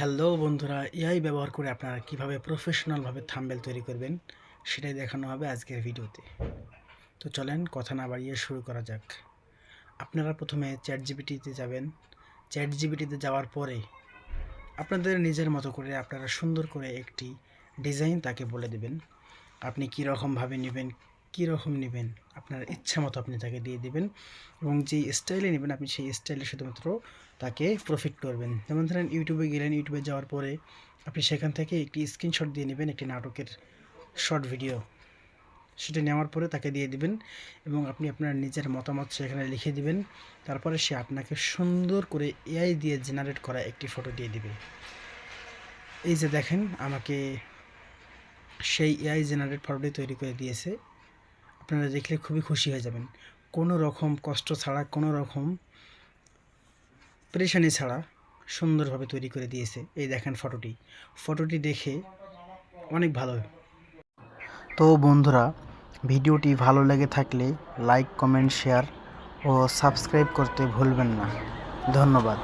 Hello বন্ধুরা, AI ব্যবহার করে আপনারা কীভাবে প্রফেশনালভাবে থাম্বেল তৈরি করবেন, সেটাই দেখানো হবে আজকের ভিডিওতে। তো চলেন কথা না বাড়িয়ে শুরু করা যাক। আপনারা প্রথমে চ্যাট জিবিটিতে যাবেন। চ্যাট জিবিটিতে যাওয়ার পরে আপনাদের নিজের মতো করে আপনারা সুন্দর করে একটি ডিজাইন তাকে বলে দেবেন। আপনি কী রকমভাবে নেবেন কী রকম নেবেন? আপনার ইচ্ছা মতো আপনি তাকে দিয়ে দেবেন এবং যেই স্টাইলে নেবেন আপনি সেই স্টাইলে শুধুমাত্র তাকে প্রফিট করবেন। যেমন ধরেন ইউটিউবে গেলেন, ইউটিউবে যাওয়ার পরে আপনি সেখান থেকে একটি স্ক্রিনশট দিয়ে নেবেন, একটি নাটকের শর্ট ভিডিও সেটা নেওয়ার পরে তাকে দিয়ে দিবেন এবং আপনি আপনার নিজের মতামত সেখানে লিখে দিবেন। তারপরে সে আপনাকে সুন্দর করে এআই দিয়ে জেনারেট করা একটি ফটো দিয়ে দিবে। এই যে দেখেন, আমাকে সেই এআই জেনারেট ফটোটি তৈরি করে দিয়েছে। আপনারা দেখলে খুবই খুশি হয়ে যাবেন। কোনো রকম কষ্ট ছাড়া, কোনো রকম পরেশানি ছাড়া সুন্দরভাবে তৈরি করে দিয়েছে এই দেখেন ফটোটি। ফটোটি দেখে অনেক ভালো তো বন্ধুরা, ভিডিওটি ভালো লেগে থাকলে লাইক কমেন্ট শেয়ার ও সাবস্ক্রাইব করতে ভুলবেন না। ধন্যবাদ।